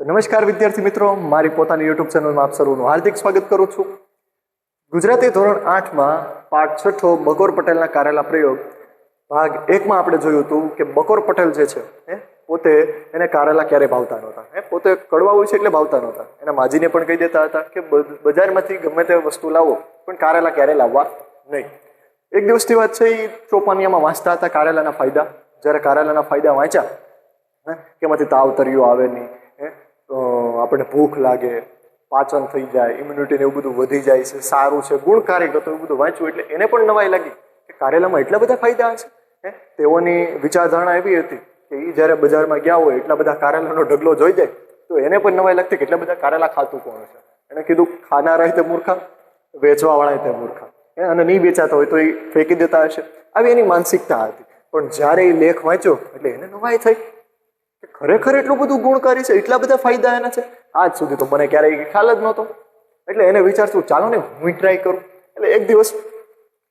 તો નમસ્કાર વિદ્યાર્થી મિત્રો, મારી પોતાની યુટ્યુબ ચેનલમાં આપ સર્વનું હાર્દિક સ્વાગત કરું છું. ગુજરાતી ધોરણ આઠમાં પાઠ છઠ્ઠો બકોર પટેલના કારેલા પ્રયોગ, ભાગ એકમાં આપણે જોયું હતું કે બકોર પટેલ જે છે, હે, પોતે એને કારેલા ક્યારે ભાવતા નહોતા, હે, પોતે કડવા હોય છે એટલે ભાવતા નહોતા. એના માજીને પણ કહી દેતા હતા કે બજારમાંથી ગમે તે વસ્તુ લાવો, પણ કારેલા ક્યારે લાવવા નહીં. એક દિવસની વાત છે એ ચોપાનિયામાં વાંચતા હતા કારેલાના ફાયદા, જ્યારે કારેલાના ફાયદા વાંચ્યા કે એમાંથી તાવ તર્યો આવે નહીં. આપણને ભૂખ લાગે, પાચન થઈ જાય ઇમ્યુનિટીને એવું બધું વધી જાય છે, સારું છે, ગુણકારી હતું એવું બધું વાંચ્યું એટલે એને પણ નવાઈ લાગી કે કારેલામાં એટલા બધા ફાયદા હે? તેઓની વિચારધારણા એવી હતી કે એ જ્યારે બજારમાં ગયા હોય, એટલા બધા કારેલાનો ઢગલો જોઈ જાય, તો એને પણ નવાઈ લાગતી કે એટલા બધા કારેલા ખાતું કોણ છે? એને કીધું ખાનારા તે મૂર્ખા વેચવાવાળા તે મૂર્ખા. અને નહીં વેચાતા હોય તો એ ફેંકી દેતા હશે. આવી એની માનસિકતા હતી. પણ જ્યારે એ લેખ વાંચ્યો, એટલે એને નવાઈ થઈ કે ખરેખર એટલું બધું ગુણકારી છે, એટલા બધા ફાયદા એના છે? આજ સુધી તો મને ક્યારેય ખ્યાલ જ નહોતો. એટલે એને વિચારશું, ચાલો ને હું ટ્રાય કરું. એટલે એક દિવસ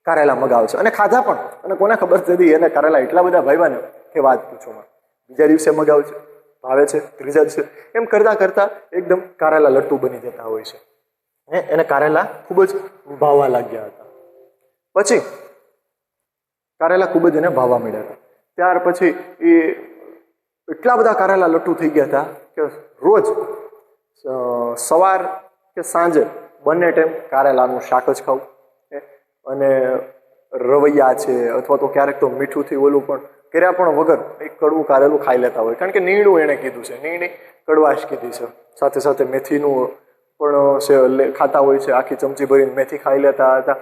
કારેલા મગાવશે અને ખાધા પણ. અને કોને ખબર હતી એને કારેલા એટલા બધા ભાઈવાને કે વાત પૂછો મને. બીજા દિવસે મગાવશે ભાવે છે. ત્રીજા દિવસે. એમ કરતા કરતા એકદમ કારેલા લટ્ટુ બની જતા હોય છે. હે? એને કારેલા ખૂબ જ ભાવવા લાગ્યા હતા. પછી કારેલા ખૂબ જ એને ભાવવા મળ્યા હતા. ત્યાર પછી એ એટલા બધા કારેલા લટ્ટુ થઈ ગયા હતા કે રોજ સવાર કે સાંજે બંને ટાઈમ કારેલાનું શાક જ ખાવું. અને રવૈયા છે, અથવા તો ક્યારેક તો મીઠુંથી ઓલું પણ કર્યા પણ વગર એક કડવું કારેલું ખાઈ લેતા હોય. કારણ કે નીણું એણે કીધું છે. નીણી કડવાશ કીધી છે. સાથે સાથે મેથીનું પણ છે ખાતા હોય છે. આખી ચમચી ભરીને મેથી ખાઈ લેતા હતા.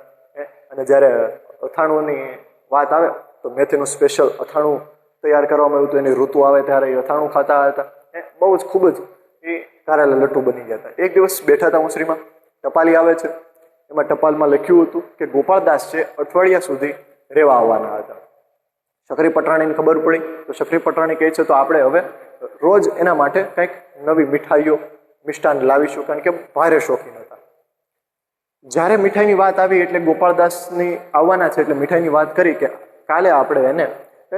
અને જ્યારે અથાણુંની વાત આવે, તો મેથીનું સ્પેશિયલ અથાણું તૈયાર કરવામાં આવ્યું હતું. એની ઋતુ આવે ત્યારે એ અથાણું ખાતા હતા. બહુ જ ખૂબ જ એ કારેલા લટ્ટુ બની ગયા હતા. એક દિવસ બેઠા હતા ઉસરીમાં ટપાલી આવે છે. એમાં ટપાલમાં લખ્યું હતું કે ગોપાળદાસ છે, અઠવાડિયા સુધી રહેવા આવવાના હતા. શકરી પટરાણીને ખબર પડી, તો શકરી પટરાણી કહે છે, તો આપણે હવે રોજ એના માટે કંઈક નવી મીઠાઈઓ, મિષ્ટાન લાવીશું. કારણ કે ભારે શોખીન હતા. જ્યારે મીઠાઈની વાત આવી એટલે ગોપાળદાસની આવવાના છે એટલે મીઠાઈની વાત કરી કે કાલે આપણે એને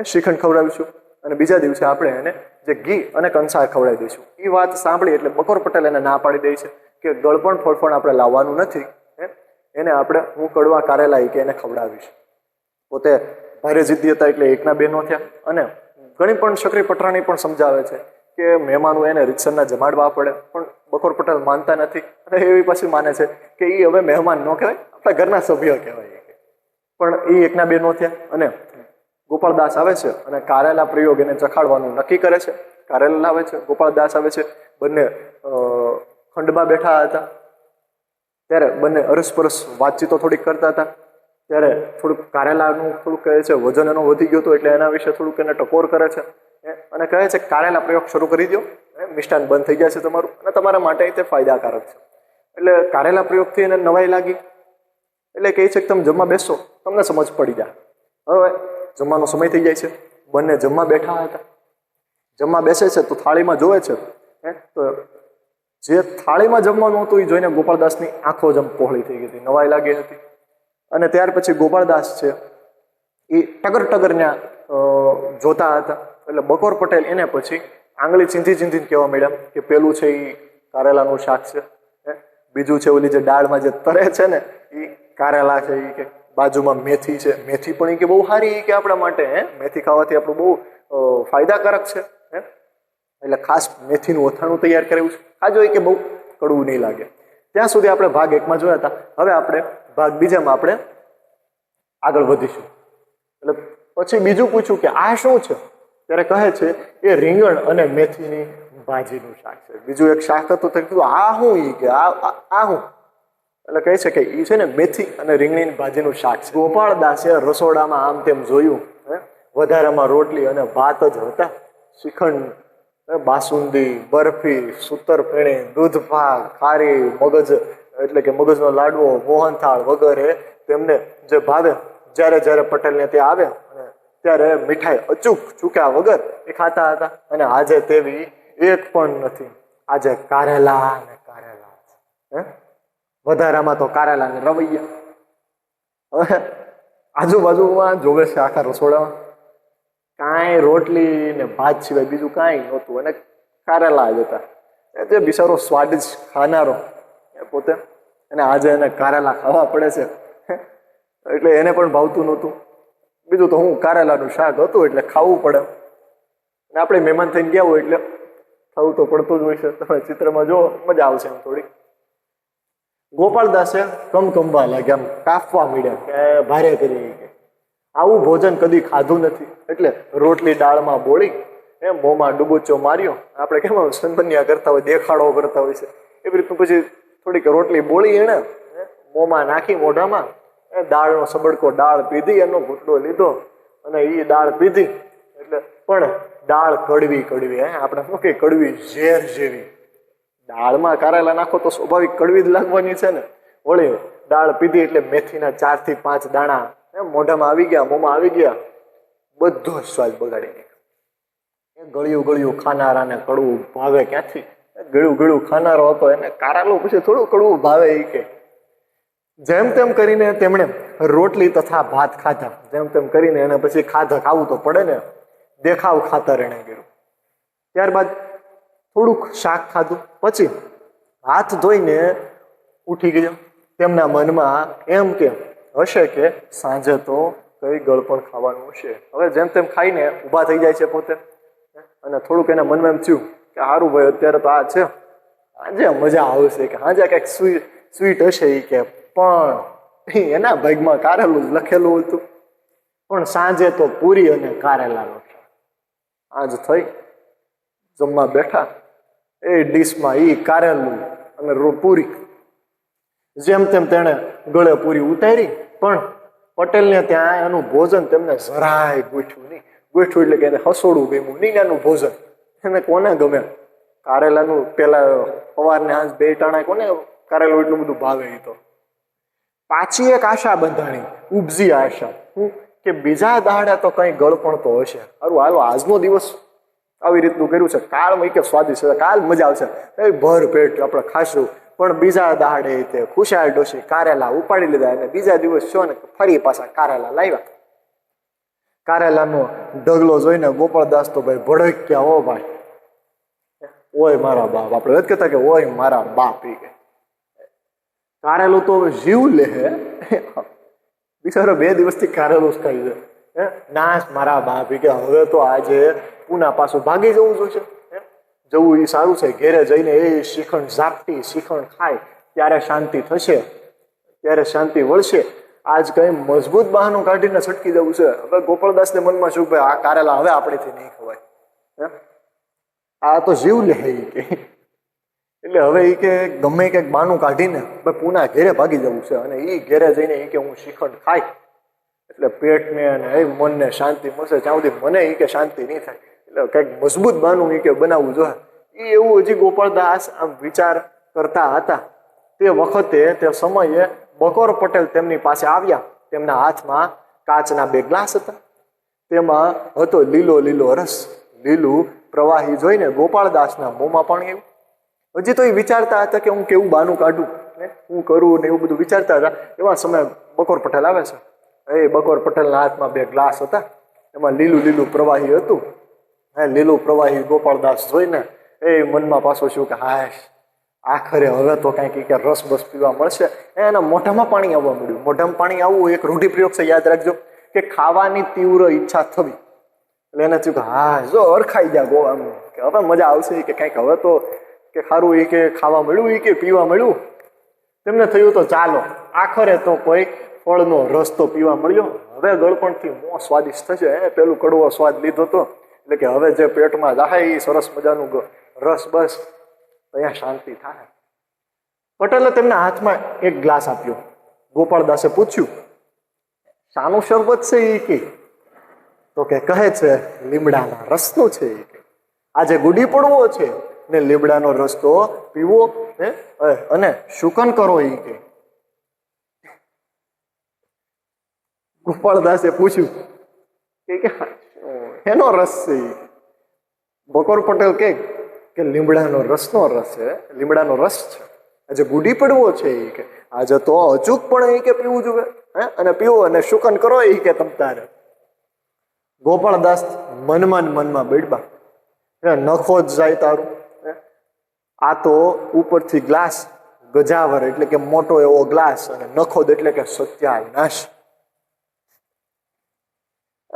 શ્રીખંડ ખવડાવીશું અને બીજા દિવસે આપણે એને જે ઘી અને કંસાર ખવડાવી દઈશું. એ વાત સાંભળી એટલે બકોર પટેલ એને ના પાડી દે છે કે ગળપણ ફળફણ આપણે લાવવાનું નથી એને આપણે હું કડવા કારેલા કે એને ખવડાવીશ. પોતે ભારે જિદ્દી હતા એટલે એકના બે નો થયા. અને ઘણી પણ શકરી પટરાણી પણ સમજાવે છે કે મહેમાનો એને રીતસરના જમાડવા પડે, પણ બકોર પટેલ માનતા નથી. અને એવી પાછી માને છે કે એ હવે મહેમાન ન કહેવાય, આપણા ઘરના સભ્ય કહેવાય પણ એ એકના બે નો થયા અને ગોપાળદાસ આવે છે અને કારેલા પ્રયોગ એને ચખાડવાનું નક્કી કરે છે. કારેલા લાવે છે, ગોપાળદાસ આવે છે, બંને ખંડમાં બેઠા હતા. ત્યારે બંને અરસપરસ વાતચીતો થોડીક કરતા હતા. ત્યારે થોડુંક કારેલાનું થોડુંક કહે છે, વજન એનો વધી ગયો હતો એટલે એના વિશે થોડુંક એને ટકોર કરે છે. અને કહે છે, કારેલા પ્રયોગ શરૂ કરી દો મિષ્ટાન બંધ થઈ ગયા છે તમારું. અને તમારા માટે તે ફાયદાકારક છે. એટલે કારેલા પ્રયોગથી એને નવાઈ લાગી. એટલે કહે છે, કે તમે જમવા બેસો, તમને સમજ પડી જાય. હવે જમવાનો સમય થઈ જાય છે. બંને જમવા બેઠા હતા જમવા બેસે છે તો થાળીમાં જોવે છે. હે? તો જે થાળીમાં જમવાનું હતું એ જોઈને ગોપાળદાસની આંખો જમ પહોળી થઈ ગઈ હતી. નવાઈ લાગી હતી. અને ત્યાર પછી ગોપાળદાસ છે એ ટગર ટગરને જોતા હતા. એટલે બકોર પટેલ એને પછી આંગળી ચીંધી ચીંધીને કહેવા મળ્યા કે પેલું છે એ કારેલાનું શાક છે. બીજું છે ઓલી જે દાળમાં જે તરે છે ને એ કારેલા છે એ કે બાજુમાં મેથી છે. મેથી પણ એ કે બહુ સારી કે આપણા માટે, હે? મેથી ખાવાથી આપણું બહુ ફાયદાકારક છે, હે? એટલે ખાસ મેથીનું ઓથાણું તૈયાર કરેલું છે. ખાજો એ કે બહુ કડવું નહીં લાગે. ત્યાં સુધી આપણે ભાગ એકમાં જોયા હતા. હવે આપણે ભાગ બીજામાં આપણે આગળ વધીશું. એટલે પછી બીજું પૂછ્યું કે આ શું છે? ત્યારે કહે છે, એ રીંગણ અને મેથીની ભાજીનું શાક છે. બીજું એક શાક હતું, તો કીધું, આ શું ઈ કે, આ- આ શું એટલે કહે છે કે એ છે ને મેથી અને રીંગણીની ભાજીનું શાક છે. ગોપાળદાસે રસોડામાં આમ તેમ જોયું વધારામાં રોટલી અને ભાત જ હતા. શ્રીખંડ બાસુંદી, બરફી, સૂતરફેણી દૂધભાગ ખારી, મગજ, એટલે કે મગજનો લાડવો, મોહનથાળ વગેરે તેમને જે ભાવે, જ્યારે જ્યારે પટેલને ત્યાં આવે અને ત્યારે મીઠાઈ અચૂક ચૂક્યા વગર એ ખાતા હતા. અને આજે તેવી એક પણ નથી. આજે કારેલા ને કારેલા હે? વધારામાં તો કારેલા ને રવૈયા. હવે આજુબાજુમાં જોવે છે આખા રસોડામાં. કાંઈ રોટલી ને ભાત સિવાય બીજું કાંઈ નહોતું. અને કારેલા જ હતા. જે બિચારો સ્વાદ જ ખાનારો. પોતે. અને આજે એને કારેલા ખાવા પડે છે. એટલે એને પણ ભાવતું નહોતું. બીજું તો હું કારેલાનું શાક હતું એટલે ખાવું પડે. અને આપણે મહેમાન થઈને ગયા હોય એટલે ખાવું તો પડતું જ હોય છે. તમે ચિત્રમાં જો મજા આવશે એમ થોડી. ગોપાલદાસે કમકંબા લાગ્યા આમ કાપવા મળ્યા કે ભારે કરી કે આવું ભોજન કદી ખાધું નથી. એટલે રોટલી દાળમાં બોળી એમ મોંમાં ડુબુચો માર્યો. આપણે કેમ સન્મન્યા કરતા હોય, દેખાડો કરતા હોય છે. એવી રીતનું પછી થોડીક રોટલી બોળી એણે મોંમાં નાખી મોઢામાં એ દાળનો સબડકો દાળ પીધી, એનો ઘૂંટડો લીધો અને એ દાળ પીધી. એટલે પણ દાળ કડવી કડવી, હે? આપણે શું કે કડવી ઝેર જેવી. દાળમાં કારેલા નાખો તો સ્વાભાવિક કડવી જ લાગવાની છે ને. વળી દાળ પીધી એટલે મેથીના ચારથી પાંચ દાણા એમ મોઢામાં આવી ગયા, મોંમાં આવી ગયા, બધો જ સ્વાદ બગાડી નાખ્યો. એ ગળ્યું ગળ્યું ખાનારાને કડવું ભાવે ક્યાંથી? ગળ્યું ગળ્યું ખાનારો હતો, એને કારેલું પછી થોડું કડવું ભાવે એ કે. જેમ તેમ કરીને તેમણે રોટલી તથા ભાત ખાધા. જેમ તેમ કરીને એને પછી ખાધા ખાવું તો પડે ને, દેખાવ ખાતર એને કર્યું. ત્યારબાદ થોડુંક શાક ખાધું. પછી હાથ ધોઈને ઉઠી ગયો. તેમના મનમાં એમ કે, હશે કે સાંજે તો કઈ ગળપણ ખાવાનું હશે. હવે જેમ તેમ ખાઈને ઊભા થઈ જાય છે પોતે. અને થોડુંક એના મનમાં એમ થયું કે સારું ભાઈ, અત્યારે તો આ છે. આજે મજા આવશે કે હાજે કંઈક સ્વીટ સ્વીટ હશે એ કે. પણ એના ભાગમાં કારેલું લખેલું હતું. પણ સાંજે તો પૂરી અને કારેલા કારેલાનો આજ થઈ જમવા બેઠા. એ ડીશમાં એ કારેલું અને પૂરી. જેમ તેમ તેણે ગળે પૂરી ઉતારી, પણ પટેલને ત્યાં એનું ભોજન તેમને જરાય ગોઠ્યું નહીં. ગોઠ્યું એટલે કે એને હસોડું ગમ્યું નહીં એનું ભોજન. એને કોને ગમે? કારેલાનું પેલા સવારને આજ બે ટાણા કોને કારેલું એટલું બધું ભાવે એ તો. પાછી એક આશા બંધાણી, ઉપજી આશા. હું કે બીજા દાડા તો કંઈ ગળપણ તો હશે. સારું હાલો, આજનો દિવસ આવી રીતનું કર્યું છે. કાળ કે સ્વાદિષ્ટ છે, કાલ મજા આવશે. ભર પેટ આપણે ખાશું પણ બીજા દાડે તે ખુશાલ ડોશી કારેલા ઉપાડી લીધા અને બીજા દિવસ છો ને ફરી પાછા કારેલા લાવ્યા. કારેલાનો ઢગલો જોઈને ગોપાળદાસ તો ભાઈ ભડક્યા હો ભાઈ. ઓય મારા બાપ, આપણે નથી કહેતા કે ઓય મારા બાપ એ કારેલું તો જીવ લે બિચારો બે દિવસથી કારેલું જ ખાઈ છે નાશ મારા બાપ કે, હવે તો આજે પુના પાછું ભાગી જવું જોઈશે, હે? જવું એ સારું છે. ઘેરે જઈને એ શિખંડ ઝાપટી, શિખંડ ખાય, ત્યારે શાંતિ થશે, ત્યારે શાંતિ વળશે. આજ કઈ મજબૂત બહાનું કાઢીને છટકી જવું છે. હવે ગોપાળદાસને મનમાં શું ભાઈ આ કારેલા હવે આપણેથી નહીં ખવાય? આ તો જીવ લે એ કે. એટલે હવે એ કે ગમે કંઈક બાનું કાઢીને પુના ઘેરે ભાગી જવું છે. અને એ ઘેરે જઈને એ કે, હું શ્રીખંડ ખાય એટલે પેટને અને એ મનને શાંતિ મળશે. ત્યાં સુધી મને એ કે શાંતિ નહીં થાય. એટલે કંઈક મજબૂત બાનું કે બનાવવું જોઈએ. એ એવું હજી ગોપાળદાસ આમ વિચાર કરતા હતા. તે વખતે, તે સમયે બકોર પટેલ તેમની પાસે આવ્યા. તેમના હાથમાં કાચના બે ગ્લાસ હતા. તેમાં હતો લીલો લીલો રસ. લીલું પ્રવાહી જોઈને ગોપાળદાસના મોંમાં પાણી આવ્યું હજી તો એ વિચારતા હતા કે હું કેવું બાનું કાઢું. ને હું કરું ને એવું બધું વિચારતા હતા. એવા સમયે બકોર પટેલ આવે છે. એ બકોર પટેલના હાથમાં બે ગ્લાસ હતા. એમાં લીલું લીલું પ્રવાહી હતું. હે, લીલું પ્રવાહી ગોપાળદાસ જોઈને એ મનમાં પાછો શું કે, હાશ, આખરે હવે તો કાંઈક કે રસ બસ પીવા મળશે. એના મોઢામાં પાણી આવવા મળ્યું મોઢામાં પાણી આવવું એક રૂઢિપ્રયોગ છે, યાદ રાખજો, કે ખાવાની તીવ્ર ઈચ્છા થવી. એટલે એને થયું કે, હા, જો અરખાઈ જા ગોવામાં કે હવે મજા આવશે કે કાંઈક હવે તો કે ખારું એ કે ખાવા મળ્યું એ કે પીવા મળ્યું. તેમને થયું તો ચાલો, આખરે તો કોઈ ફળનો રસ તો પીવા મળ્યો. હવે ગળપણથી મોં સ્વાદિષ્ટ થશે. હે, પેલું કડવો સ્વાદ લીધો તો એટલે કે હવે જે પેટમાં જાહે એ સરસ મજાનું રસ બસ, અહીંયા શાંતિ થાય. પટેલે તેમના હાથમાં એક ગ્લાસ આપ્યો. ગોપાળદાસે પૂછ્યું, શાનું શરબત છે એ કે? તો કે, કહે છે, લીમડાના રસનું છે એ આજે ગુડી પડવો છે ને લીમડાનો રસ્તો પીવો એ અને શુકન કરો એ કે. ગોપાળદાસે પૂછ્યું કે એનો રસ છે બકોર પટેલ કે કે લીમડાનો રસનો રસ છે. લીમડાનો રસ છે. આજે ગુડી પડવો છે એ કે, આજે તો અચૂક પણ એ કે પીવું જોઈએ, હે? અને પીવો અને શુકન કરો એ કે તમતારે ગોપાળદાસ મનમાં મનમાં બેડબા. નખો જ જાય તારું? આ તો ઉપરથી ગ્લાસ ગજાવર, એટલે કે મોટો એવો ગ્લાસ અને નખોદ એટલે કે સત્યાનાશ.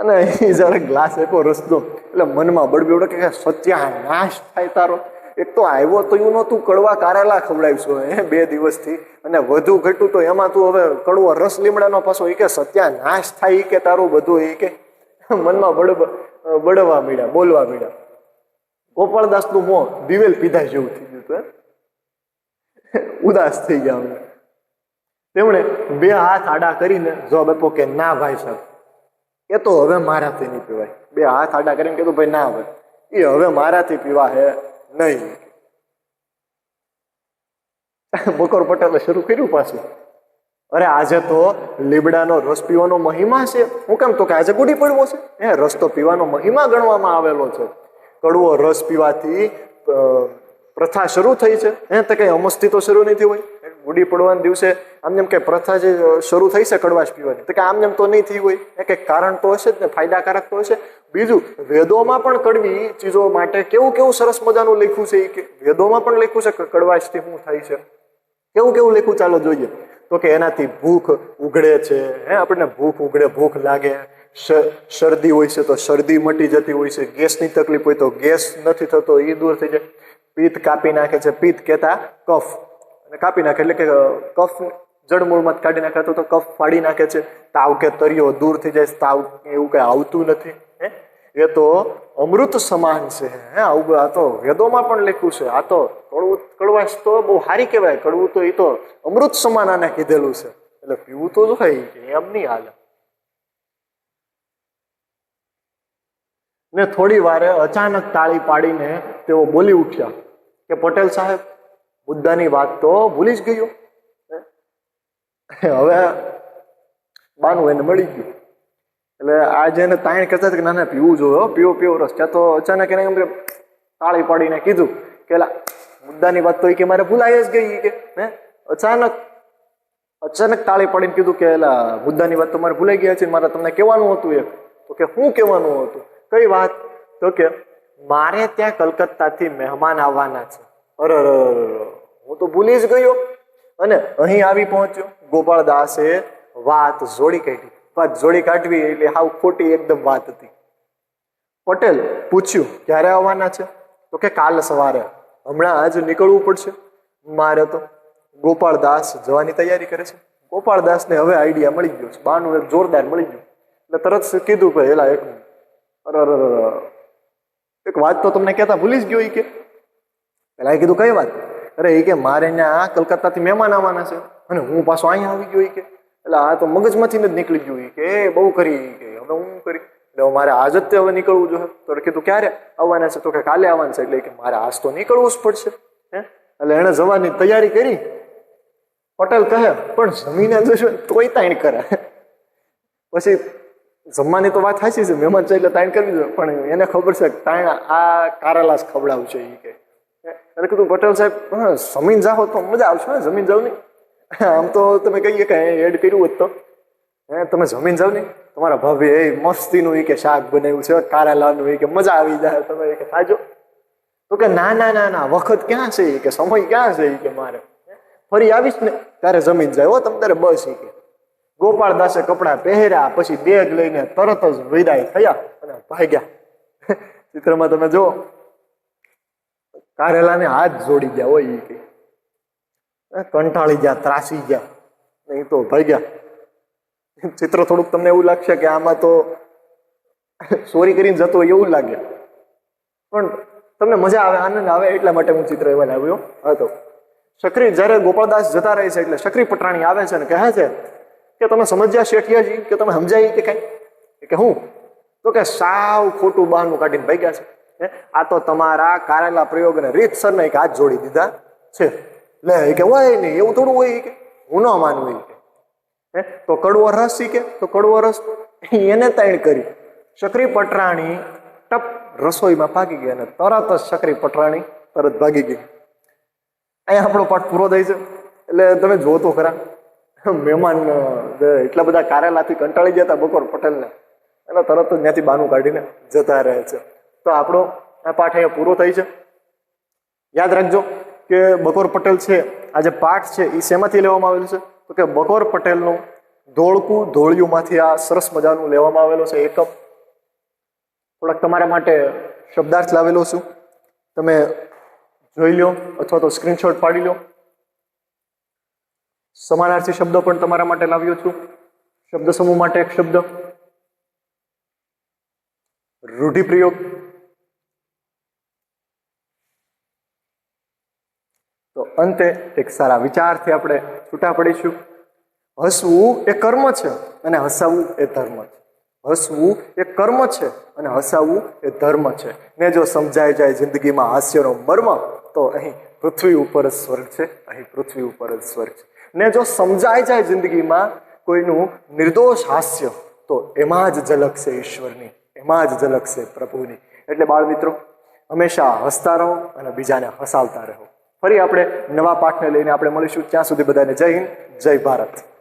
અને એ જ્યારે ગ્લાસ આપ્યો રસ્તો એટલે મનમાં બળબી ઉડે કે સત્યાનાશ થાય તારો. એક તો આવ્યો તો એવું નહોતું, કડવા કારેલા ખવડાવીશું એ બે દિવસથી. અને વધુ ઘટ્યું તો એમાં તું હવે કડવો રસ લીમડાનો પાછો એ કે સત્યાનાશ થાય એ કે તારું બધું એ કે. મનમાં બળબ, બળવા મીડ્યા, બોલવા મીડ્યા. ગોપાળદાસનું મોં દિવેલ પીધા જેવું થઈ ગયું હતું ઉદાસ થઈ ગયા અમને તેમણે બે હાથ આડા કરીને જવાબ આપ્યો કે, ના ભાઈ સાહેબ એ તો હવે મારાથી નહીં પીવાય. બે હાથ આડા કરીને કીધું, ભાઈ, ના હવે એ હવે મારાથી પીવા હે નહીં. બકોર પટેલે શરૂ કર્યું પાછું. અરે, આજે તો લીમડાનો રસ પીવાનો મહિમા છે. હું કેમ તો કે આજે ગુડી પડવો છે? હે, રસ તો પીવાનો મહિમા ગણવામાં આવેલો છે. કડવો રસ પીવાથી પ્રથા શરૂ થઈ છે. હે, તો કઈ અમસ્તી તો શરૂ નહીં થઈ હોય? ગુડી પડવાના દિવસે આમ જેમ કે પ્રથા જે શરૂ થઈ છે કડવાશ પીવાની, તો કે આમ જેમ તો નહીં થઈ હોય એ કંઈક કારણ તો હશે જ ને, ફાયદાકારક તો હશે. બીજું, વેદોમાં પણ કડવી ચીજો માટે કેવું કેવું સરસ મજાનું લખ્યું છે કે, વેદોમાં પણ લખ્યું છે કે કડવાશથી શું થાય છે. કેવું કેવું લખ્યું ચાલો જોઈએ. તો કે એનાથી ભૂખ ઉઘડે છે, હે, આપણને ભૂખ ઉઘડે, ભૂખ લાગે. શરદી હોય છે તો શરદી મટી જતી હોય છે, ગેસની તકલીફ હોય તો ગેસ નથી થતો એ દૂર થઈ જાય. પિત્ત કાપી નાખે છે પિત્ત કહેતા કફ. અને કાપી નાખે એટલે કે કફ જડમૂળમાં કાઢી નાખે, તો કફ ફાડી નાખે છે. તાવ કે તરિયો દૂર થઈ જાય, તાવ એવું કઈ આવતું નથી, હે? એ તો અમૃત સમાન છે, હે? આવું આ તો વેદોમાં પણ લખ્યું છે. આ તો કડવું, કડવાશ તો બહુ સારી કહેવાય. કડવું તો એ તો અમૃત સમાન આને કીધેલું છે. એટલે પીવું તો જોઈએ એમ નહીં હાલે. ને થોડી વારે અચાનક તાળી પાડીને તેઓ બોલી ઉઠ્યા કે પટેલ સાહેબ મુદ્દાની વાત તો ભૂલી જ ગયો. હવે બાનું એને મળી ગયું. એટલે આ જેને તાણ કરતા કે ના ના પીવું જોયો પીવો પીવો રસ. ત્યાં તો અચાનક એને એમ કે તાળી પાડીને કીધું કે મુદ્દાની વાત તો એ કે મારે ભૂલાઈ જ ગઈ કે. હે? અચાનક અચાનક તાળી પાડીને કીધું કે એલા મુદ્દાની વાત તો મારે ભૂલાઈ ગયા છે, મારે તમને કહેવાનું હતું એક. તો કે શું કહેવાનું હતું? કઈ વાત? તો કે, મારે ત્યાં કલકત્તાથી મહેમાન આવવાના છે. અરે. હું તો ભૂલી જ ગયો. અને અહીં આવી પહોંચ્યો. ગોપાળદાસે વાત જોડી કાઢી. વાત જોડી કાઢવી એટલે હાવ ખોટી એકદમ વાત હતી. પટેલ પૂછ્યું, ક્યારે આવવાના છે? તો કે, કાલ સવારે. હમણાં આજ નીકળવું પડશે. મારે તો. ગોપાળદાસ જવાની તૈયારી કરે છે. ગોપાળદાસને હવે આઈડિયા મળી ગયો છે. બાનું એક જોરદાર મળી ગયું. એટલે તરત કીધું કે, એલા, એક અરે. એક વાત તો તમને કહેતા ભૂલી જ ગયો એ કે. પેલા કીધું, કઈ વાત? અરે એ કે મારે અહીંયા કલકત્તાથી મહેમાન આવવાના છે. અને હું પાછો અહીંયા આવી ગયો કે. એટલે આ તો મગજમાંથી જ નીકળી ગયું કે. બહુ કરી કે. હવે હું કરી? એટલે મારે આજ જ તે હવે નીકળવું જોઈએ. તો કીધું ક્યારે આવવાના છે? તો કે કાલે આવવાના છે. એટલે કે મારે આજ તો નીકળવું જ પડશે. હે? એટલે એણે જવાની તૈયારી કરી. પટેલ કહે, પણ જમીને જશો તોય તાણ કરે. પછી જમવાની તો વાત સાચી છે. મહેમાન છે એટલે તાણ કરવી જોઈએ. પણ એને ખબર છે તાણ આ કારેલા જ ખવડાવશે એ કે. એટલે કીધું, પટેલ સાહેબ જમીન જાઓ તો મજા આવશે ને જમીન જાવ નહીં. આમ તો તમે કહીએ કે એડ કર્યું હોત તો. હે, તમે જમીન જાવ નહીં. તમારા ભાભી એ મસ્તીનું એ કે શાક બનાવ્યું છે, કારેલાનું એ કે મજા આવી જાય, તમે એ કે ખાજો તો કે ના ના ના ના, વખત ક્યાં છે? એ કે સમય ક્યાં છે? એ કે મારે. ફરી આવીશ ને, ત્યારે જમીન જાય. હો, તમ તારે બસ એ કે. ગોપાળ દાસે કપડાં પહેર્યા, પછી બેગ લઈને તરત જ વિદાય થયા અને ભાગ્યા. ચિત્રમાં તમે જુઓ. કારેલાને હાથ જોડી ગયા હોય એ કે. કંટાળી ગયા, ત્રાસી ગયા. નહીં તો ભાગ્યા. ચિત્ર થોડુંક તમને એવું લાગશે કે આમાં તો ચોરી કરીને જતો હોય એવું લાગે. પણ તમને મજા આવે, આનંદ આવે એટલા માટે હું ચિત્ર એવા લાવ્યો. હતો શકરી જ્યારે ગોપાળદાસ જતા રહે છે એટલે શકરી પટરાણી આવે છે ને કહે છે કે તમે સમજ્યા શેઠિયાજી? કે તમે સમજાય કે કઈ? કે હું? તો કે સાવ ખોટું બહારનું કાઢીને ભાગ્યા છે? આ તો તમારા કારેલા પ્રયોગને રીતસરના એક હાથ જોડી દીધા છે. લે કે હોય નહીં, એવું થોડું હોય કે. હું ન માનવું કે. હે? તો કડવો રસ શીખે તો કડવો રસ. એને તાણ કરી. શકરી પટરાણી ટપ રસોઈમાં ભાગી ગઈ અને તરત જ શકરી પટરાણી તરત ભાગી ગઈ. અહીંયા આપણો પાઠ પૂરો થાય છે એટલે તમે જો તો ખરા. મહેમાન એટલા બધા કારેલાથી કંટાળી જતા બકોર પટેલને. એટલે તરત જ ત્યાંથી બાનું કાઢીને જતા રહે છે. તો આપણો આ પાઠ અહીંયા પૂરો થઈ છે. યાદ રાખજો કે બકોર પટેલ છે, આ જે પાઠ છે એ શેમાંથી લેવામાં આવેલું છે? તો કે બકોર પટેલનું ધોળકું ધોળિયુંમાંથી આ સરસ મજાનું લેવામાં આવેલો છે એકમ થોડાક તમારા માટે શબ્દાર્થ લાવેલો છું. તમે જોઈ લો અથવા તો સ્ક્રીનશોટ પાડી લો. સમાનાર્થી શબ્દો પણ તમારા માટે લાવ્યો છું. શબ્દ સમૂહ માટે એક શબ્દ. રૂઢિપ્રયોગ તો અંતે એક સારા વિચારથી આપણે છૂટા પડીશું. હસવું એ કર્મ છે અને હસાવવું એ ધર્મ છે. હસવું એ કર્મ છે અને હસાવવું એ ધર્મ છે. ને જો સમજાઈ જાય જિંદગીમાં હાસ્યનો મર્મ, તો અહીં પૃથ્વી ઉપર જ સ્વર્ગ છે, અહીં પૃથ્વી ઉપર જ સ્વર્ગ છે. ને જો સમજાઈ જાય જિંદગીમાં કોઈનું નિર્દોષ હાસ્ય, તો એમાં જ ઝલકશે ઈશ્વરની, એમાં જ ઝલકશે પ્રભુની. એટલે બાળ મિત્રો હંમેશા હસતા રહો અને બીજાને હસાવતા રહો. ફરી આપણે નવા પાઠને લઈને આપણે મળીશું. ત્યાં સુધી બધાને જય હિન્દ જય ભારત.